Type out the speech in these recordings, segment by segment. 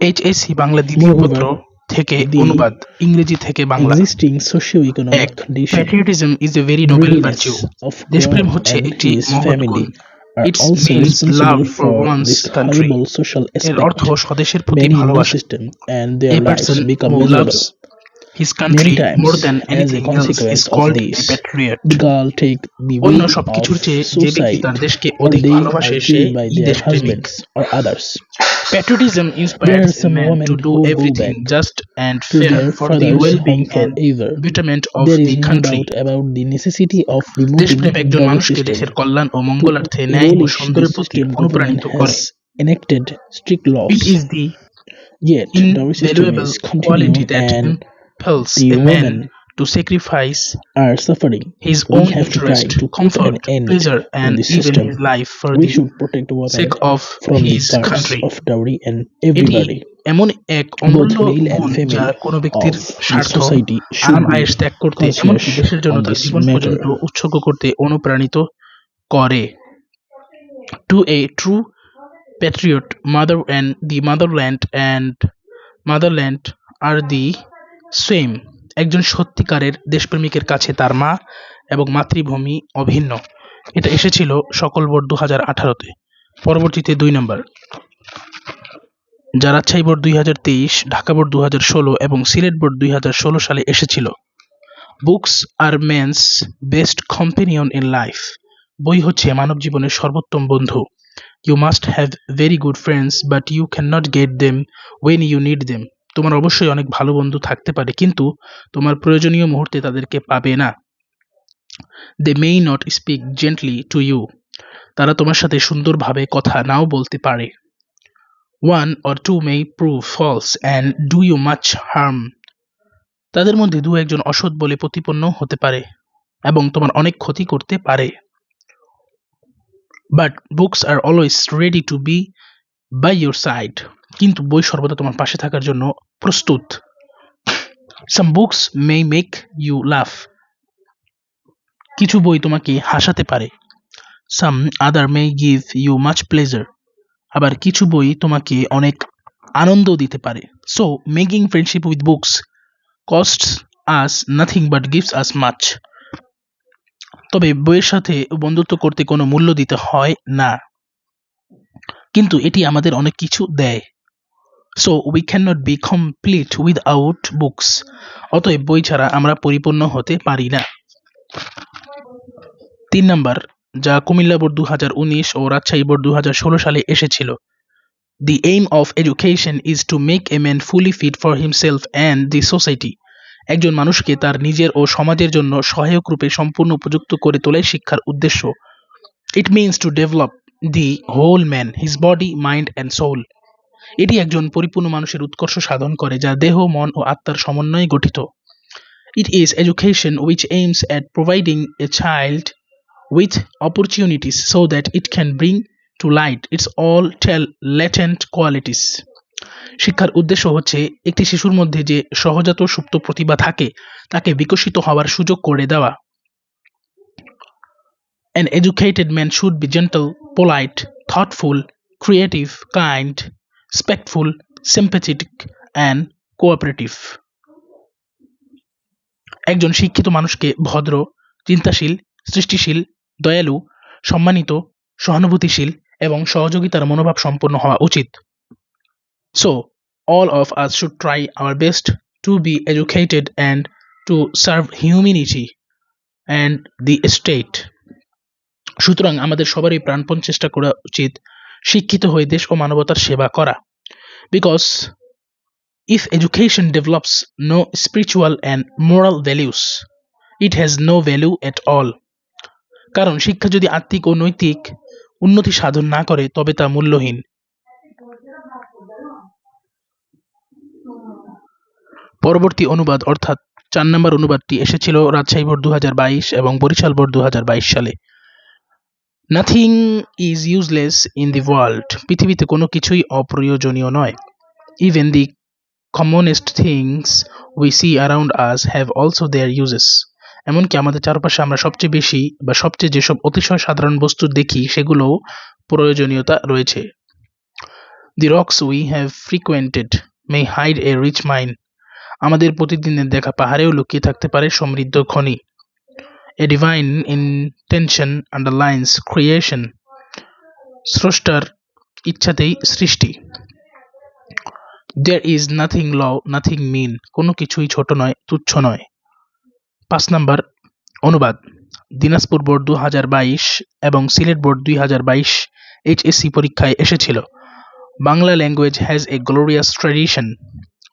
HSC Bangla দ্বিতীয় থেকে অনুবাদ ইংরেজি থেকে Bangla existing socio economic condition patriotism is a very noble virtue দেশপ্রেম হচ্ছে একটি family it's means love for one's country অর্থ স্বদেশের প্রতি ভালোবাসা। System and their lives become loves his country times, more than anything else is called a patriot. Take the অন্য সবকিছুর of চেয়ে যে ব্যক্তি তার দেশকে অধিক ভালোবাসে সে killed by their দেশপ্রেমিক husbands or others. Patriotism inspires a man to do everything just and fair for the well-being and forever. betterment of the country. about the necessity of দেশপ্রেম একজন the মানুষকে. দেশের কল্যাণ ও মঙ্গলার্থে ন্যায় ও সুন্দরের the প্রতি অনুপ্রাণিত করে enacted strict laws. It is the Yet invaluable quality that and impels the a man to sacrifice are suffering. his We own have to try interest, to put comfort, an end pleasure, to and this even system. his life for We the should protect women sake of from the his curse country. of dowry and এটি everybody. এমন এক অমূল্য male and গুণ female যা কোনো ব্যক্তির the স্বার্থ society should আরাম be আয়েস ত্যাগ করতে conscious দেশের জন্য on তার this জীবন matter. পর্যন্ত উৎসর্গ করতে অনুপ্রাণিত করে to a true patriot mother and the motherland and motherland are the same একজন সত্যিকারের দেশপ্রেমিকের কাছে তার মা এবং মাতৃভূমি অভিন্ন। এটা এসেছিল সকল বোর্ড দু হাজার আঠারোতে। পরবর্তীতে দুই নম্বর। যা রাজশাহী বোর্ড দুই হাজার তেইশ, ঢাকা বোর্ড দু হাজার ষোলো এবং সিলেট বোর্ড দুই হাজার ষোলো সালে এসেছিল। Books are man's best companion in life. বই হচ্ছে মানব জীবনের সর্বোত্তম বন্ধু। You must have very good friends but you can not get them when you need them তোমার অবশ্যই অনেক ভালো বন্ধু থাকতে পারে, কিন্তু তোমার প্রয়োজনীয় মুহূর্তে তাদেরকে পাবে না। They may not speak gently to you তারা তোমার সাথে সুন্দরভাবে কথা নাও বলতে পারে। One or two may prove false and do you much harm তাদের মধ্যে দু একজন অসৎ বলে প্রতিপন্ন হতে পারে এবং তোমার অনেক ক্ষতি করতে পারে। But books are always ready to be by your side কিন্তু বই সর্বদা তোমার পাশে থাকার জন্য প্রস্তুত। Some books may make you love কিছু বই তোমাকে হাসাতে পারে। Some other may give you much pleasure আবার কিছু বই তোমাকে অনেক আনন্দ দিতে পারে। So making friendship with books cost us nothing but gives us much তবে বইয়ের সাথে বন্ধুত্ব করতে কোনো মূল্য দিতে হয় না। কিন্তু এটি আমাদের অনেক কিছু দেয়। So we can not be complete without books অতএব বই ছাড়া আমরা পরিপূর্ণ হতে পারি না। তিন নাম্বার, যা কুমিল্লা বোর্ড দু হাজার উনিশ ও রাজশাহী বোর্ড দু হাজার ষোলো সালে এসেছিল। The aim of education is to make a man fully fit for himself and the society একজন মানুষকে তার নিজের ও সমাজের জন্য সহায়ক রূপে সম্পূর্ণ উপযুক্ত করে তোলাই শিক্ষার উদ্দেশ্য। It means to develop the whole man his body mind and soul এটি একজন পরিপূর্ণ মানুষের উৎকর্ষ সাধন করে যা দেহ মন ও আত্মার সমন্বয়ে গঠিত। It is education which aims at providing a child with opportunities so that it can bring to light its all tell latent qualities. শিক্ষার উদ্দেশ্য হচ্ছে একটি শিশুর মধ্যে যে সহজাত সুপ্ত প্রতিভা থাকে তাকে বিকশিত হওয়ার সুযোগ করে দেওয়া। An educated man should be gentle, polite, thoughtful, creative, kind, respectful, sympathetic, and cooperative. একজন শিক্ষিত মানুষকে ভদ্র চিন্তাশীল সৃষ্টিশীল দয়ালু সম্মানিত সহানুভূতিশীল এবং সহযোগিতার মনোভাব সম্পন্ন হওয়া উচিত so all of us should try our best to be educated and to serve humanity and the state সুতরাং আমাদের সবারই প্রাণপণ চেষ্টা করা উচিত শিক্ষিত হয়ে দেশ ও মানবতার সেবা করা। Because if education develops no spiritual and moral values it has no value at all কারণ শিক্ষা যদি আত্মিক ও নৈতিক উন্নতি সাধন না করে, তবে তা মূল্যহীন। পরবর্তী অনুবাদ অর্থাৎ চার নম্বর অনুবাদটি এসেছিল রাজশাহী বোর্ড দু হাজার বাইশ এবং বরিশাল বোর্ড দু হাজার বাইশ সালে। Nothing is useless in the world পৃথিবীতে কোনো কিছুই অপ্রয়োজনীয় নয়। Even the commonest things we see around us have also their uses এমনকি আমাদের চারপাশে আমরা সবচেয়ে বেশি বা সবচেয়ে যেসব অতিশয় সাধারণ বস্তু দেখি সেগুলোও প্রয়োজনীয়তা রয়েছে। The rocks we have frequented may hide a rich mine. আমাদের প্রতিদিনের দেখা পাহাড়েও লুকিয়ে থাকতে পারে সমৃদ্ধ খনি। A divine intention underlines creation. স্রষ্টার ইচ্ছাতেই সৃষ্টি There is nothing low, nothing mean. কোনো কিছুই ছোট নয় তুচ্ছ নয় পাঁচ নাম্বার অনুবাদ দিনাজপুর বোর্ড দু হাজার বাইশ এবং সিলেট বোর্ড দুই হাজার বাইশ এইচএসসি পরীক্ষায় এসেছিল। Bangla language has a glorious tradition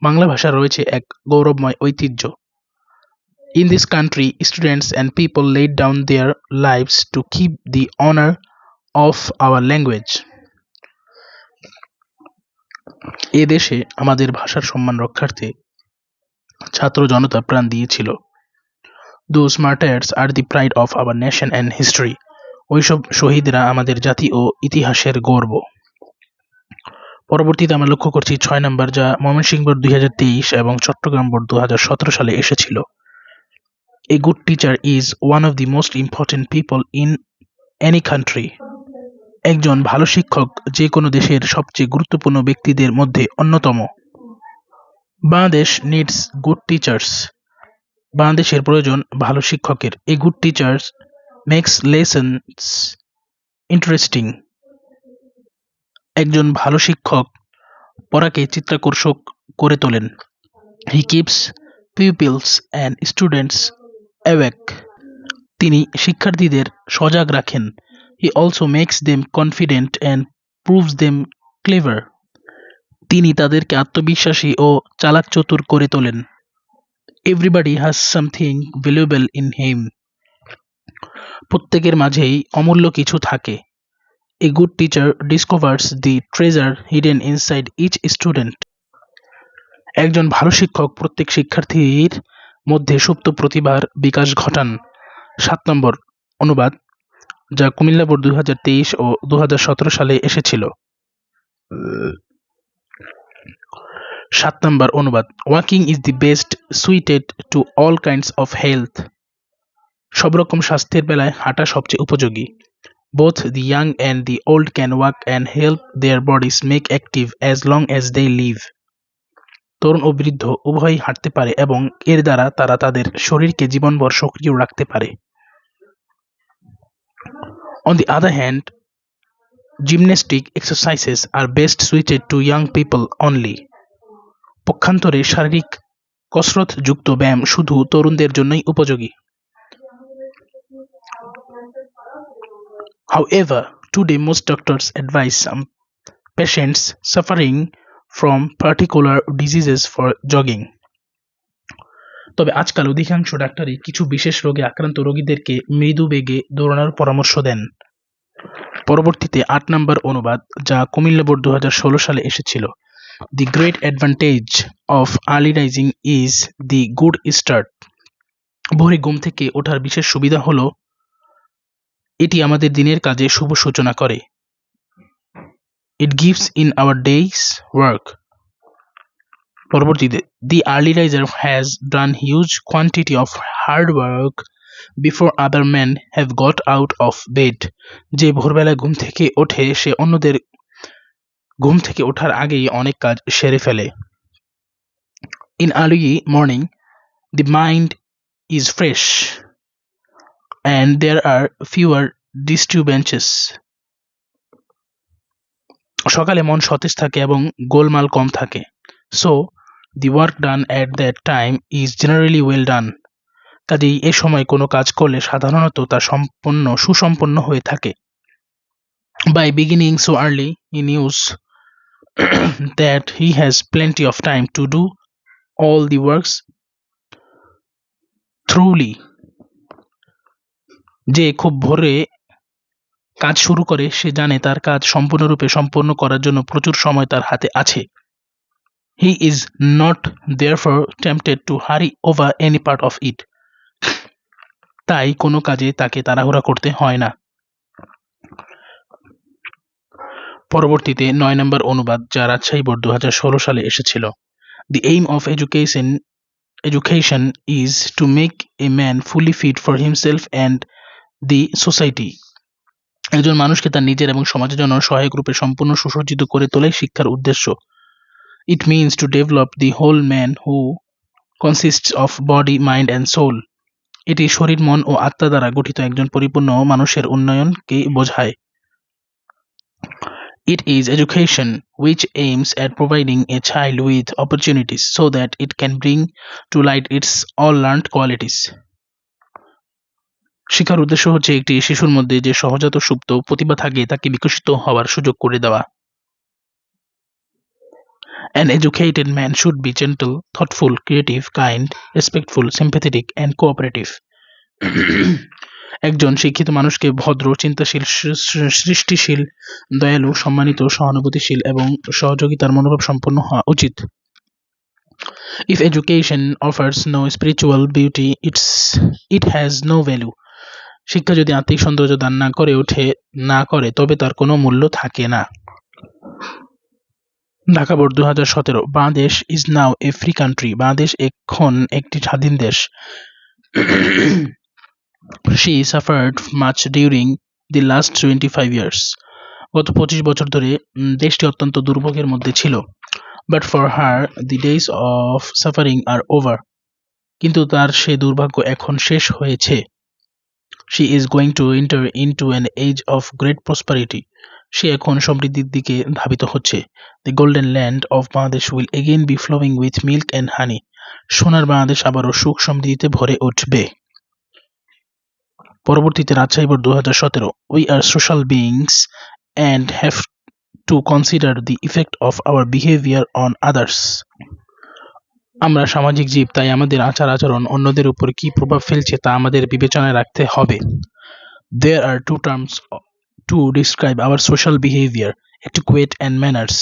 Bangla ভাষা রয়েছে এক গৌরবময় ঐতিহ্য। In this country students and people laid down their lives to keep the honour of our language এ দেশে আমাদের ভাষার সম্মান রক্ষার্থে ছাত্র জনতা প্রাণ দিয়েছিল। Those martyrs are the pride of our nation and history ওইসব শহীদরা আমাদের জাতি ও ইতিহাসের গর্ব। পরবর্তীতে আমরা লক্ষ্য করছি ছয় নম্বর যা ময়মনসিংহ বোর্ড দুই হাজার তেইশ এবং চট্টগ্রাম বোর্ড দু সালে এসেছিল। A good teacher is one of the most important people in any country একজন ভালো শিক্ষক যে কোনো দেশের সবচেয়ে গুরুত্বপূর্ণ ব্যক্তিদের মধ্যে অন্যতম। বাংলাদেশ নিডস গুড টিচার্স বাংলাদেশের প্রয়োজন ভালো শিক্ষকের। A good teachers makes lessons interesting একজন ভালো শিক্ষক পড়াকে চিত্তাকর্ষক করে তোলেন। He keeps pupils and students awake তিনি শিক্ষার্থীদের সজাগ রাখেন। He also makes them confident and proves them clever তিনি তাদেরকে আত্মবিশ্বাসী ও চালাক চতুর করে তোলেন। Everybody has something valuable in him প্রত্যেকের মাঝেই অমূল্য কিছু থাকে। A good teacher discovers the treasure hidden inside each student একজন ভালো শিক্ষক প্রত্যেক শিক্ষার্থীর মধ্যে সুপ্ত প্রতিভার বিকাশ ঘটান। সাত নম্বর, অনুবাদ, যা কুমিল্লা বোর্ড দুই হাজার তেইশ ও দু হাজার সতেরো সালে এসেছিল। সাত নম্বর, অনুবাদ, walking is the best suited to all kinds of health. সব রকম স্বাস্থ্যের বেলায় হাঁটা সবচেয়ে উপযোগী। Both the young and the old can walk and help their bodies make active as long as they live. তরুণ ও বৃদ্ধ উভয়ই হাঁটতে পারে এবং এর দ্বারা তারা তাদের শরীরকে জীবনভর সক্রিয় রাখতে পারে। On the other hand gymnastic exercises are best suited to young people only পক্ষান্তরে শারীরিক কসরত যুক্ত ব্যায়াম শুধু তরুণদের জন্যই উপযোগী। However today most doctors advise patients suffering from particular diseases for jogging. তবে আজকাল অধিকাংশ ডাক্তারই কিছু বিশেষ রোগে আক্রান্ত রোগীদেরকে মৃদু বেগে দৌড়ানোর পরামর্শ দেন। পরবর্তীতে আট নম্বর অনুবাদ, যা কুমিল্লা বোর্ড দু হাজার ষোলো সালে এসেছিল। The great advantage of early rising is the good start. ভোরে ঘুম থেকে ওঠার বিশেষ সুবিধা হলো, এটি আমাদের দিনের কাজে শুভ সূচনা করে। It gives in our days work পরবর্তীতে the early riser has done huge quantity of hard work before other man have got out of bed যে ভোরবেলায় ঘুম থেকে ওঠে, সে অন্যদের ঘুম থেকে ওঠার আগেই অনেক কাজ সেরে ফেলে। In early morning the mind is fresh and there are fewer disturbances সকালে মন সতেজ থাকে এবং গোলমাল কম থাকে। So the work done at that time is generally well done কাজেই এ সময় কোনো কাজ করলে সাধারণত তা সম্পন্ন, সুসম্পন্ন হয়ে থাকে। By beginning so early he knows that he has plenty of time to do all the works thoroughly যে খুব ভোরে কাজ শুরু করে, সে জানে তার কাজ সম্পূর্ণরূপে সম্পন্ন করার জন্য প্রচুর সময় তার হাতে আছে। He is not therefore tempted to hurry over any part of it তাই কোনো কাজে তাকে তাড়াহুড়া করতে হয় না। পরবর্তীতে নয় নম্বর অনুবাদ যা রাজশাহী বোর্ড দু হাজার ষোলো সালে এসেছিল। The aim of education education is to make a man fully fit for himself and the society একজন মানুষকে তার নিজের এবং সমাজের জন্য সহায়ক রূপে সম্পূর্ণ সুসজ্জিত করে তোলাই শিক্ষার উদ্দেশ্য। It means to develop the whole man who consist of body mind and soul এটি শরীর, মন ও আত্মা দ্বারা গঠিত একজন পরিপূর্ণ মানুষের উন্নয়নকে বোঝায়। It is education which aims at providing a child with opportunities so that it can bring to light its all learned qualities. শিক্ষার উদ্দেশ্য হচ্ছে একটি শিশুর মধ্যে যে সহজাত সুপ্ত প্রতিভা থাকে, তাকে বিকশিত হওয়ার সুযোগ করে দেওয়া। An educated man should be gentle thoughtful creative kind respectful sympathetic and cooperative একজন শিক্ষিত মানুষকে ভদ্র, চিন্তাশীল সৃষ্টিশীল, দয়ালু, সম্মানিত, সহানুভূতিশীল এবং সহযোগিতার মনোভাব সম্পন্ন হওয়া উচিত। If education offers no spiritual beauty it's it has no value শিক্ষা যদি আত্মিক সৌন্দর্য দান না করে ওঠে, না করে, তবে তার কোনো মূল্য থাকে না। ঢাকা বোর্ড দু হাজার সতেরো, Bangladesh is now a free country Bangladesh এখন একটি স্বাধীন দেশ। She suffered much during the last twenty five years গত পঁচিশ বছর ধরে দেশটি অত্যন্ত দুর্ভোগের মধ্যে ছিল। But for her the days of suffering are over কিন্তু তার সে দুর্ভাগ্য এখন শেষ হয়েছে। She is going to enter into an age of great prosperity. সে এখন সমৃদ্ধির দিকে ধাবিত হচ্ছে। The golden land of Bangladesh will again be flowing with milk and honey সোনার বাংলাদেশ আবারও সুখ সমৃদ্ধিতে ভরে উঠবে। পরবর্তীতে রাজশাহী বোর্ড দু হাজার সতেরো। We are social beings and have to consider the effect of our behaviour on others আমরা সামাজিক জীব, তাই আমাদের আচার আচরণ অন্যদের উপর কী প্রভাব ফেলছে তা আমাদের বিবেচনায় রাখতে হবে। There are two terms to describe our social behaviour etiquette and manners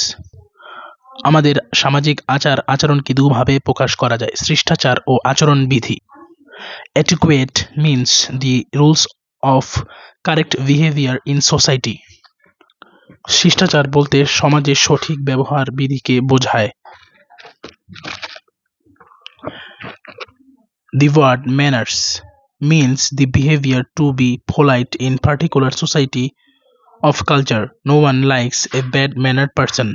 আমাদের সামাজিক আচার আচরণকে দুভাবে প্রকাশ করা যায় শিষ্টাচার ও আচরণ বিধি etiquette means the rules of correct behaviour in society শিষ্টাচার বলতে সমাজে সঠিক ব্যবহার বিধিকে বোঝায়। The word manners means the behavior to be polite in particular society of culture. No one likes a bad mannered person.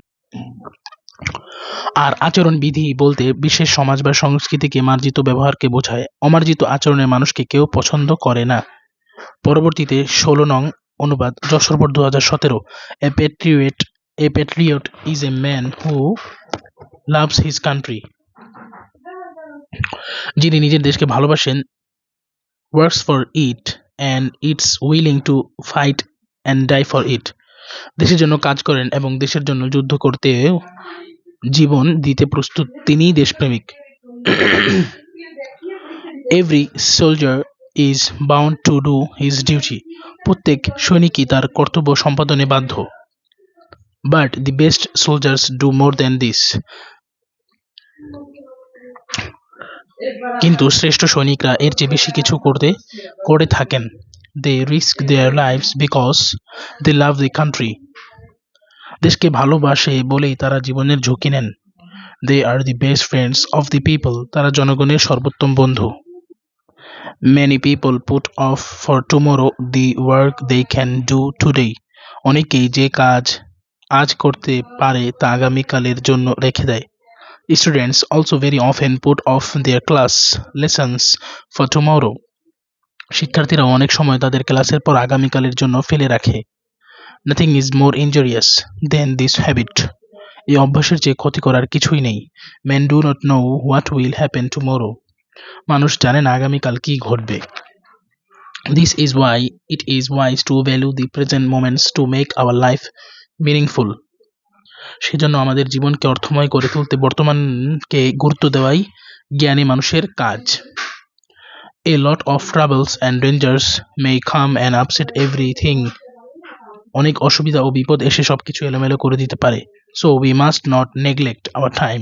আর আচরণ বিধি বলতে বিশেষ সমাজ বা সংস্কৃতিকে মার্জিত ব্যবহারকে বোঝায় অমার্জিত আচরণের মানুষকে কেউ পছন্দ করে না পরবর্তীতে ষোলো নং অনুবাদ যশোরপর দু হাজার সতেরো a patriot a patriot is a man who loves his country যিনি নিজের দেশকে ভালোবাসেন works for it and it's willing to fight and die for it দেশের জন্য কাজ করেন এবং দেশের জন্য যুদ্ধ করতে জীবন দিতে প্রস্তুত তিনিই দেশপ্রেমিক। Every soldier is bound to do his duty প্রত্যেক সৈনিকই তার কর্তব্য সম্পাদনে বাধ্য। But the best soldiers do more than this কিন্তু শ্রেষ্ঠ সৈনিকরা এর চেয়ে বেশি কিছু করতে, করে থাকেন। They risk their lives because they love the country দেশকে ভালোবাসে বলেই তারা জীবনের ঝুঁকি নেন। They are the best friends of the people তারা জনগণের সর্বোত্তম বন্ধু। Many people put off for tomorrow the work they can do today অনেকেই যে কাজ আজ করতে পারে তা আগামীকালের জন্য রেখে দেয়। Students also very often put off their class lessons for tomorrow. শিক্ষার্থীরা অনেক সময় তাদের ক্লাসের পর আগামীকালের জন্য ফেলে রাখে। Nothing is more injurious than this habit এই অভ্যাসের চেয়ে ক্ষতি করার কিছুই নেই। Man do not know what will happen tomorrow মানুষ জানে না আগামীকাল কি ঘটবে। This is why it is wise to value the present moments to make our life meaningful সেজন্য আমাদের জীবনকে অর্থময় করে তুলতে বর্তমানকে গুরুত্ব দেওয়াই জ্ঞানী মানুষের কাজ। A lot of travels and dangers may come and upset everything অনেক অসুবিধা ও বিপদ এসে সবকিছু এলোমেলো করে দিতে পারে। So we must not neglect our time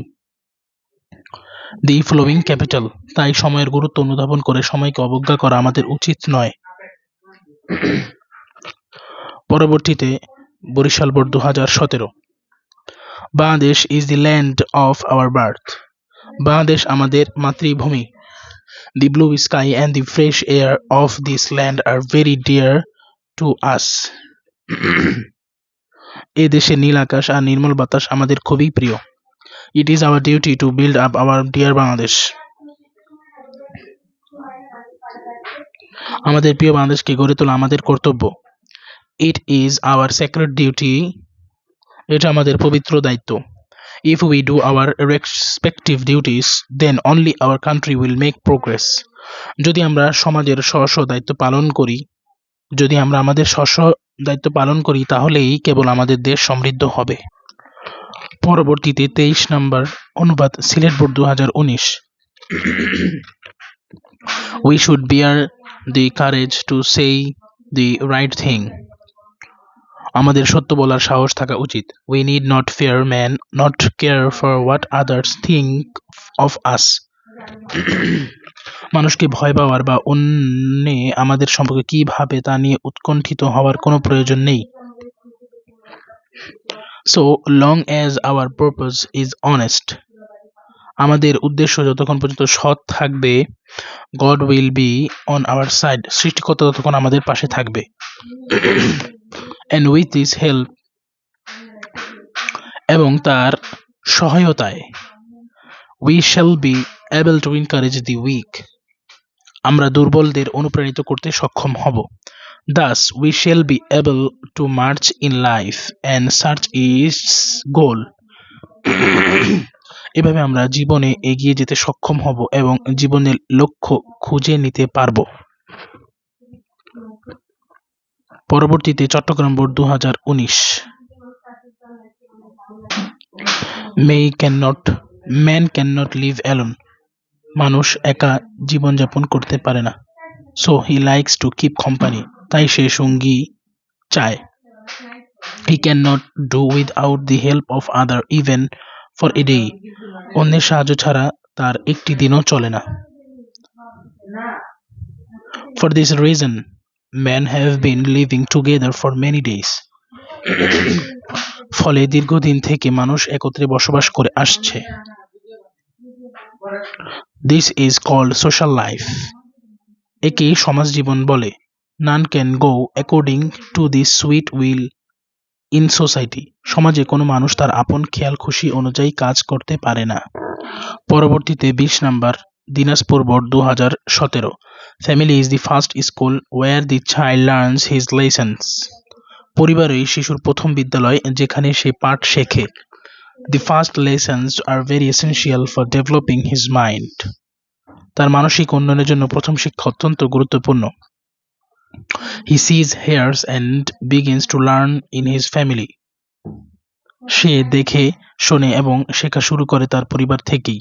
the flowing capital তাই সময়ের গুরুত্ব অনুধাবন করে সময়কে অবজ্ঞা করা আমাদের উচিত নয়। পরবর্তীতে বরিশাল বোর্ড দু হাজার সতেরো। Bangladesh is the land of our birth Bangladesh আমাদের মাতৃভূমি। The blue sky and the fresh air of this land are very dear to us এ দেশে নীল আকাশ আর নির্মল বাতাস আমাদের খুবই প্রিয়। It is our duty to build up our dear Bangladesh. আমাদের প্রিয় বাংলাদেশকে গড়ে তোলা আমাদের কর্তব্য। It is our sacred duty এটা আমাদের পবিত্র দায়িত্ব। If we do our respective duties then only our country will make progress যদি আমরা সমাজের স্ব স্ব দায়িত্ব পালন করি, যদি আমরা আমাদের স্ব স্ব দায়িত্ব পালন করি, তাহলেই কেবল আমাদের দেশ সমৃদ্ধ হবে। পরবর্তীতে তেইশ নম্বর অনুবাদ, সিলেট বোর্ড দু হাজার উনিশ। We should bear the courage to say the right thing আমাদের সত্য বলার সাহস থাকা উচিত। We need not fear man not care for what others think of us মানুষকে ভয় পাওয়ার বা অন্যে আমাদের সম্পর্কে কি ভাবে তা নিয়ে উৎকণ্ঠিত হওয়ার কোনো প্রয়োজন নেই। So long as our purpose is honest আমাদের উদ্দেশ্য যতক্ষণ পর্যন্ত সৎ থাকবে God will be on our side সৃষ্টিকর্তা ততক্ষণ আমাদের পাশে থাকবে। অ্যান্ড উইথ দিস হেল্প এবং তার সহায়তায় we shall be able to encourage the weak আমরা দুর্বলদের অনুপ্রাণিত করতে সক্ষম হব। Thus we shall be able to march in life and search is goal এভাবে আমরা জীবনে এগিয়ে যেতে সক্ষম হব এবং জীবনের লক্ষ্য খুঁজে নিতে পারব। পরবর্তীতে চট্টগ্রাম বোর্ড দু হাজার উনিশ। May can not man can not live alone মানুষ একা জীবনযাপন করতে পারে না। So he likes to keep company তাই সে সঙ্গী চায়। He can not do without the help of other even for a day অন্যের সাহায্য ছাড়া তার একটি দিনও চলে না। For this reason man have been living together for many days ফলে দীর্ঘদিন থেকে মানুষ একত্রে বসবাস করে আসছে। This is called social life একেই সমাজ জীবন বলে। None can go according to the sweet will in society সমাজে কোনো মানুষ তার আপন খেয়াল খুশি অনুযায়ী কাজ করতে পারে না। পরবর্তীতে বিশ নাম্বার দিনাজপুর বোর্ড দু হাজার সতেরো। Family is the first school where the child learns his lessons পরিবারই শিশুর প্রথম বিদ্যালয় যেখানে সে পাঠ শেখে। The first lessons are very essential for developing his mind তার মানসিক উন্নয়নের জন্য প্রথম শিক্ষা অত্যন্ত গুরুত্বপূর্ণ। He sees hears and begins to learn in his family সে দেখে, শোনে এবং শেখা শুরু করে তার পরিবার থেকেই।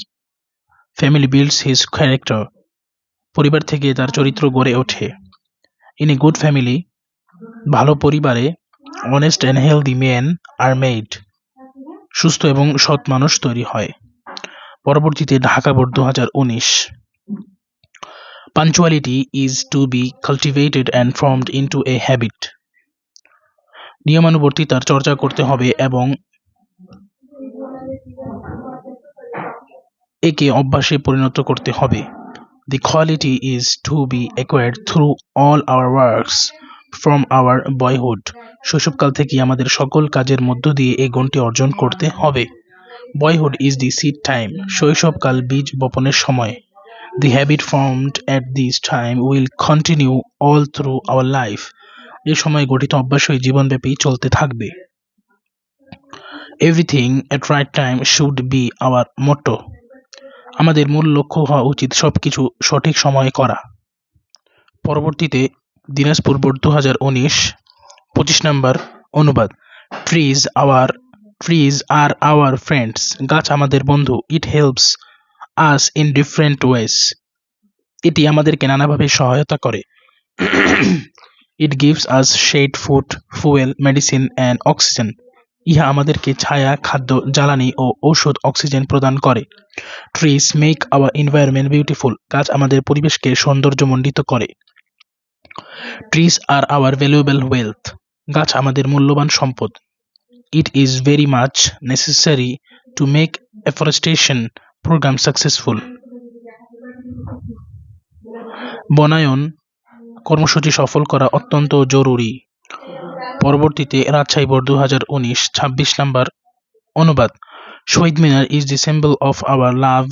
ফ্যামিলি বিল্ডস হিজ ক্যারেক্টার পরিবার থেকে তার চরিত্র গড়ে ওঠে। ইন গুড ফ্যামিলি ভালো পরিবারে honest and healthy men are made সুস্থ এবং সৎ মানুষ তৈরি হয়। পরবর্তীতে ঢাকা বোর্ড দু হাজার উনিশ punctuality is to be cultivated and formed into a habit নিয়মানুবর্তিতার চর্চা করতে হবে এবং একে অভ্যাসে পরিণত করতে হবে। The quality is to be acquired through all our works from our boyhood শৈশবকাল থেকেই আমাদের সকল কাজের মধ্য দিয়ে এই গুণটি অর্জন করতে হবে। Boyhood is the seed time শৈশবকাল বীজ বপনের সময়। The habit formed at this time will continue all through our life এ সময় গঠিত অভ্যাসই জীবনব্যাপী চলতে থাকবে। Everything at right time should be our motto আমাদের মূল লক্ষ্য হওয়া উচিত সব কিছু সঠিক সময়ে করা। পরবর্তীতে দিনাজপুর বোর্ড দু হাজার উনিশ, পঁচিশ নম্বর অনুবাদ trees our trees are our friends গাছ আমাদের বন্ধু it helps us in different ways এটি আমাদেরকে নানাভাবে সহায়তা করে। It gives us shade food fuel medicine and oxygen ইহা আমাদেরকে ছায়া, খাদ্য, জ্বালানি ও ঔষধ, অক্সিজেন প্রদান করে। Trees make our environment beautiful গাছ আমাদের পরিবেশকে সৌন্দর্যমণ্ডিত করে। Trees are our valuable wealth গাছ আমাদের মূল্যবান সম্পদ। It is very much necessary to make afforestation programme successful বনায়ন কর্মসূচি সফল করা অত্যন্ত জরুরি। পরবর্তীতে রাজশাহী বোর্ড দু হাজার উনিশ ছাব্বিশ নাম্বার অনুবাদ। Shaheed Minar is the symbol of our love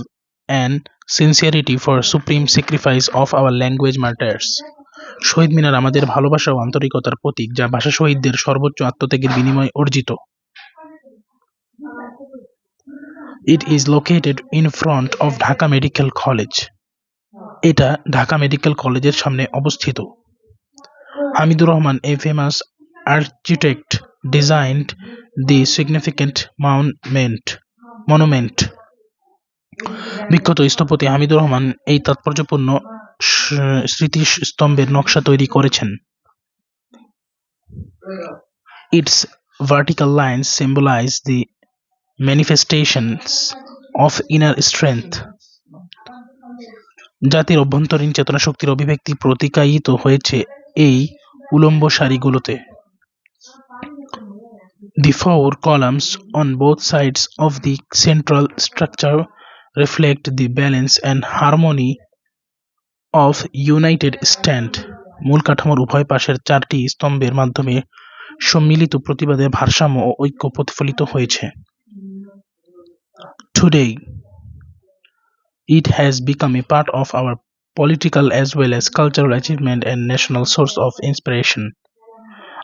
and sincerity for supreme sacrifice of our language martyrs Shaheed Minar আমাদের ভালোবাসা ও আন্তরিকতার প্রতীক, যা ভাষা শহীদদের সর্বোচ্চ আত্মত্যাগের বিনিময়ে অর্জিত। It is located in front of Dhaka medical college এটা ঢাকা মেডিকেল কলেজের সামনে অবস্থিত। Hamidur Rahman a famous architect designed the significant monument monument বিখ্যাত স্থপতি হামিদুর রহমান এই তাৎপর্যপূর্ণ স্মৃতিস্তম্ভের নকশা তৈরি করেছেন। Its vertical lines symbolise the manifestations of inner strength জাতির অভ্যন্তরীণ চেতনা শক্তির অভিব্যক্তি প্রতিকায়িত হয়েছে এই উলম্ব সারিগুলোতে The four columns on both sides of the central structure reflect the balance and harmony of united stand. মূল কাঠামোর উভয় পাশের চারটি স্তম্ভের মাধ্যমে সম্মিলিত প্রতিবাদের ভারসাম্য ও ঐক্য প্রতিফলিত হয়েছে Today, it has become a part of our political as well as cultural achievement and national source of inspiration.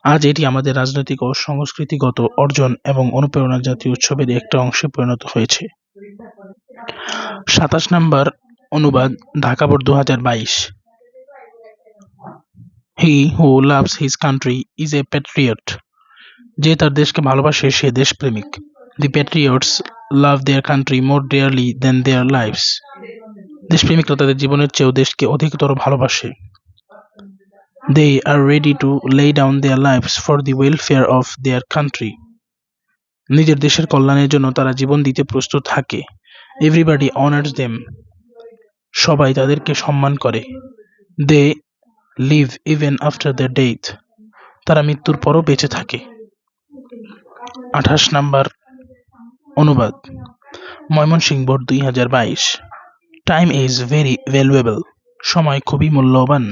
আজ এটি আমাদের রাজনৈতিক ও সংস্কৃতিগত অর্জন এবং অনুপ্রেরণার জাতীয় উৎসবের একটা অংশে পরিণত হয়েছে। সাতাশ নাম্বার অনুবাদ, ঢাকা বোর্ড দু হাজার বাইশ। He who loves his country is a patriot যে তার দেশকে ভালোবাসে, সে দেশপ্রেমিক। The patriots love their country more dearly than their lives দেশপ্রেমিকরা তাদের জীবনের চেয়েও দেশকে অধিকতর ভালোবাসে। They are ready to lay down their lives for the welfare of their country নিজের দেশের কল্যাণের জন্য তারা জীবন দিতে প্রস্তুত থাকে। এভরিবাডি অনার্স দেম সবাই তাদেরকে সম্মান করে। They live even after the death তারা মৃত্যুর পরও বেঁচে থাকে। আঠাশ নাম্বার অনুবাদ। ময়মনসিংহ বোর্ড দুই হাজার বাইশ। টাইম ইজ ভেরি ভ্যালুয়েবল সময় খুবই মূল্যবান।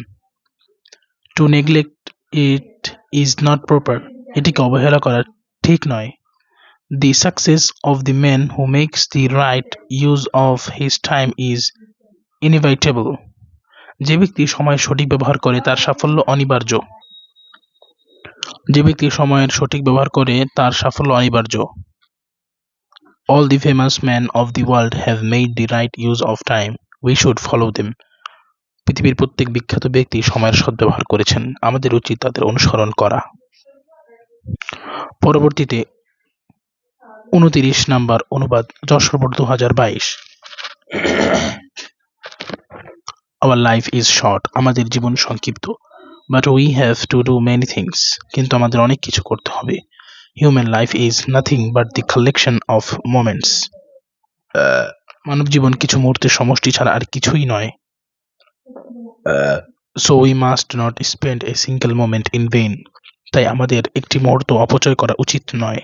To neglect it is not proper এটিকে অবহেলা করা ঠিক নয়। The success of the man who makes the right use of his time is inevitable যে ব্যক্তি সময় সঠিক ব্যবহার করে, তার সাফল্য অনিবার্য। যে ব্যক্তি সময়ের সঠিক ব্যবহার করে, তার সাফল্য অনিবার্য। All the famous man of the world have made the right use of time we should follow them পৃথিবীর প্রত্যেক বিখ্যাত ব্যক্তি সময়ের সদ্ব্যবহার করেছেন। আমাদের উচিত তাদের অনুসরণ করা। পরবর্তীতে উনতিরিশ নাম্বার অনুবাদ, যশোর বোর্ড দু হাজার বাইশ। আওয়ার লাইফ ইজ শর্ট আমাদের জীবন সংক্ষিপ্ত। But we have to do many things কিন্তু আমাদের অনেক কিছু করতে হবে। Human life is nothing but the collection of moments মানব জীবন কিছু মুহূর্তের সমষ্টি ছাড়া আর কিছুই নয়। So we must not spend a single moment in vain তাই আমাদের একটি মুহূর্ত অপচয় করা উচিত নয়।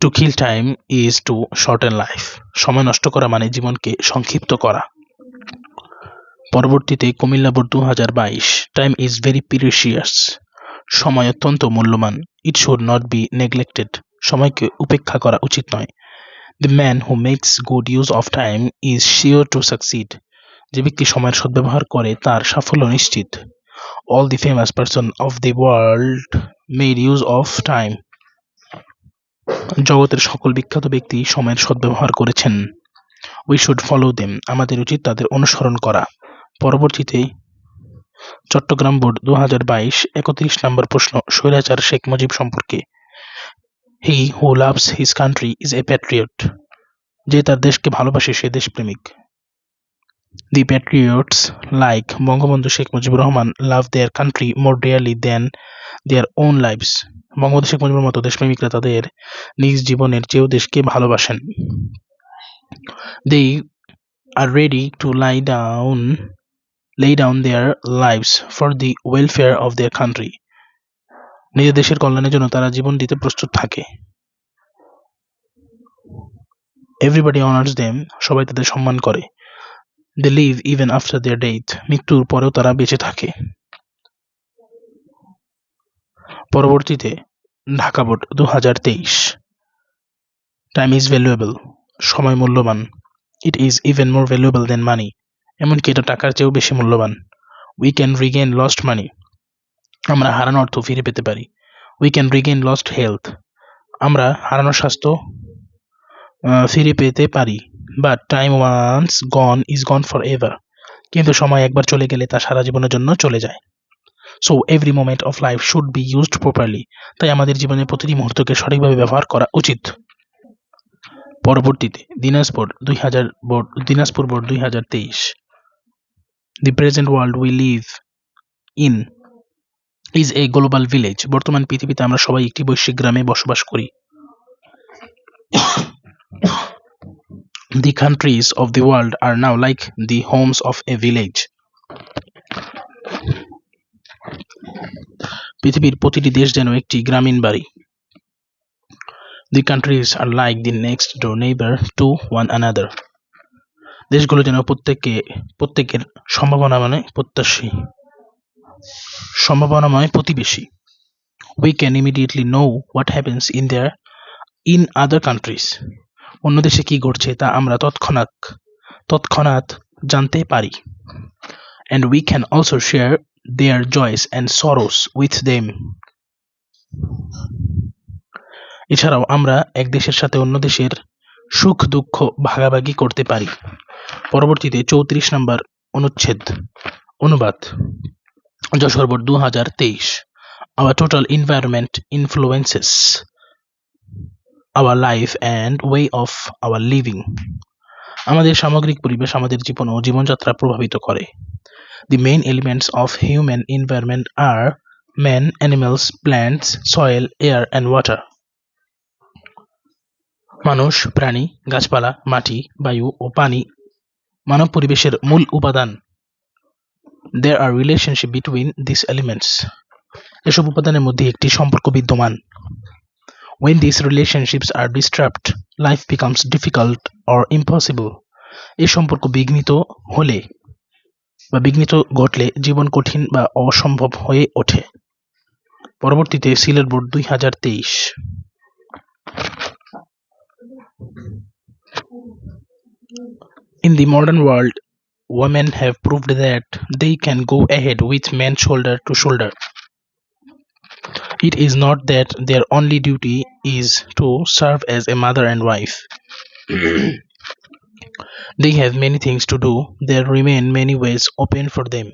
To kill time is to shorten life সময় নষ্ট করা মানে জীবনকে সংক্ষিপ্ত করা। পরবর্তীতে কুমিল্লা বোর্ড দু হাজার বাইশ। টাইম ইজ ভেরি প্রিসিয়াস সময় অত্যন্ত মূল্যবান। It should not be neglected সময়কে উপেক্ষা করা উচিত নয়। The man who makes good use of time is sure to succeed যে ব্যক্তি সময়ের সদ্ব্যবহার করে তার সাফল্য নিশ্চিত। All the famous person of the world made use of time জগতের সকল বিখ্যাত ব্যক্তি সময়ের সদ্ব্যবহার করেছেন। উই শুড ফলো দেম আমাদের উচিত তাদের অনুসরণ করা। পরবর্তীতে চট্টগ্রাম বোর্ড দু হাজার বাইশ একত্রিশ নম্বর প্রশ্ন, স্বৈরাচার শেখ মুজিব সম্পর্কে। He who loves his country is a patriot যে তার দেশকে ভালোবাসে সে দেশপ্রেমিক। The patriots like Bangabandhu Sheikh Mujibur Rahman love their country more dearly than their own lives Bangabandhu Sheikh Mujibur মতো দেশপ্রেমিকরা তাদের নিজ জীবনের চেয়েও দেশকে ভালোবাসেন। They are ready to lie down lay down their lives for the welfare of their country. নিজের দেশের কল্যাণের জন্য তারা জীবন দিতে প্রস্তুত থাকে। এভরিবডি অনার্স দেম সবাই তাদের সম্মান করে। They live even after their death মৃত্যুর পরেও তারা বেঁচে থাকে। পরবর্তীতে, ঢাকা বোর্ড দু হাজার তেইশ। টাইম ইজ ভ্যালুয়েবল সময় মূল্যবান। It is even more valuable than money এমনকি এটা টাকার চেয়েও বেশি মূল্যবান। We can regain lost money আমরা হারানো অর্থ ফিরে পেতে পারি। We can regain lost health আমরা হারানো স্বাস্থ্য ফিরে পেতে পারি। But time once gone is gone for ever কিন্তু সময় একবার চলে গেলে তা সারা জীবনের জন্য চলে যায়। So every moment of life should be used properly তাই আমাদের জীবনের প্রতিটি মুহূর্তকে সঠিকভাবে ব্যবহার করা উচিত। পরবর্তীতে, দিনাজপুর দুই হাজার বোর্ড, দিনাজপুর বোর্ড দুই হাজার তেইশ। The present world we live in is a global village বর্তমান পৃথিবীতে আমরা সবাই একটি বৈশ্বিক গ্রামে বসবাস করি। The countries of the world are now like the homes of a village. পৃথিবীর প্রতিটি দেশ যেন একটি গ্রামীণ বাড়ি। The countries are like the next door neighbour to one another দেশগুলো যেন প্রত্যেককে, প্রত্যেকের সম্ভাবনা মানে প্রত্যাশী। সম্ভাবনাময় প্রতিবেশী। We can immediately know what happens in there in other countries অন্য দেশে কি ঘটছে তা আমরা তৎক্ষণাৎ তৎক্ষণাৎ জানতে পারি। And we can also share their joys and sorrows with them এছাড়াও আমরা এক দেশের সাথে অন্য দেশের সুখ, দুঃখ ভাগাভাগি করতে পারি। পরবর্তীতে চৌত্রিশ নম্বর অনুচ্ছেদ, অনুবাদ, যশোর দু হাজার তেইশ। Our total environment influences our life and way of our living আমাদের সামগ্রিক পরিবেশ আমাদের জীবন ও জীবনযাত্রা প্রভাবিত করে। The main elements of human environment are man animals plants soil air and water মানুষ, প্রাণী, গাছপালা, মাটি, বায়ু ও পানি মানব পরিবেশের মূল উপাদান। There are relationship between this elements এসব উপাদানের মধ্যে একটি সম্পর্ক বিদ্যমান। When these relationships are disturbed, life becomes difficult or impossible. এই সম্পর্ক বিঘ্নিত হলে বা বিঘ্নিত ঘটলে জীবন কঠিন বা অসম্ভব হয়ে ওঠে পরবর্তীতে সিলেট বোর্ড দুই হাজার তেইশ In the modern world, women have proved that they can go ahead with men shoulder to shoulder. It is not that their only duty is to serve as a mother and wife. they have many things to do. There remain many ways open for them.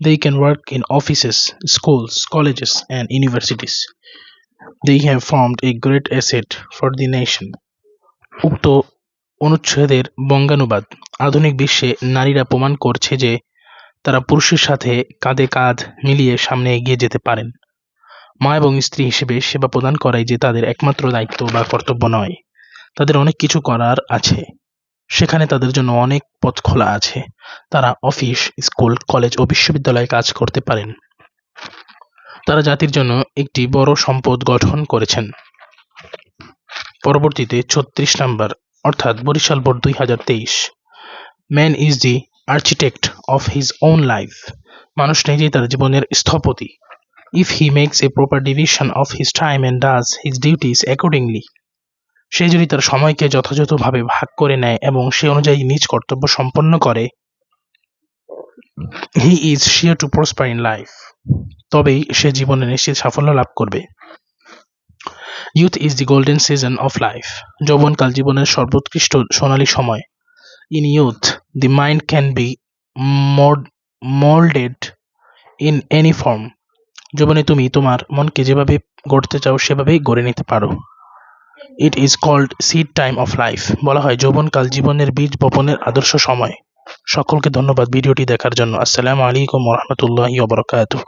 They can work in offices, schools, colleges, and universities. They have formed a great asset for the nation. উক্ত অনুচ্ছেদের বঙ্গানুবাদ আধুনিক বিশ্বে নারীরা প্রমাণ করছে যে তারা পুরুষের সাথে কাঁধে কাঁধ মিলিয়ে সামনে এগিয়ে যেতে পারেন মা এবং স্ত্রী হিসেবে সেবা প্রদান করাই যে তাদের একমাত্র দায়িত্ব বা কর্তব্য নয়, তাদের অনেক কিছু করার আছে। সেখানে তাদের জন্য অনেক পথ খোলা আছে। তারা অফিস, স্কুল, কলেজ ও বিশ্ববিদ্যালয়ে কাজ করতে পারেন। তারা জাতির জন্য একটি বড় সম্পদ গঠন করেছেন। পরবর্তীতে ছত্রিশ নাম্বার, অর্থাৎ বরিশাল বোর্ড দুই হাজার তেইশ। Man is the architect of his own life. মানুষ নিজেই তার জীবনের স্থপতি। If he makes a proper division of his time and does his duties accordingly সে যদি তার সময়কে যথাযথভাবে ভাগ করে নেয় এবং সে অনুযায়ী নিজ কর্তব্য সম্পন্ন করে he is sure to prosper in life তবেই সে জীবনে নিশ্চিত সাফল্য লাভ করবে। Youth is the golden season of life যৌবনকাল জীবনের সর্বোৎকৃষ্ট সোনালী সময়। In youth the mind can be moulded in any form যৌবনে তুমি তোমার মনকে যেভাবে গড়তে চাও, সেভাবেই গড়ে নিতে পারো। It is called seed time of life বলা হয় যৌবনকাল জীবনের বীজ বপনের আদর্শ সময়। সকলকে ধন্যবাদ ভিডিওটি দেখার জন্য। আসসালামু আলাইকুম রহমতুল্লাহ ওবরাকাতুহ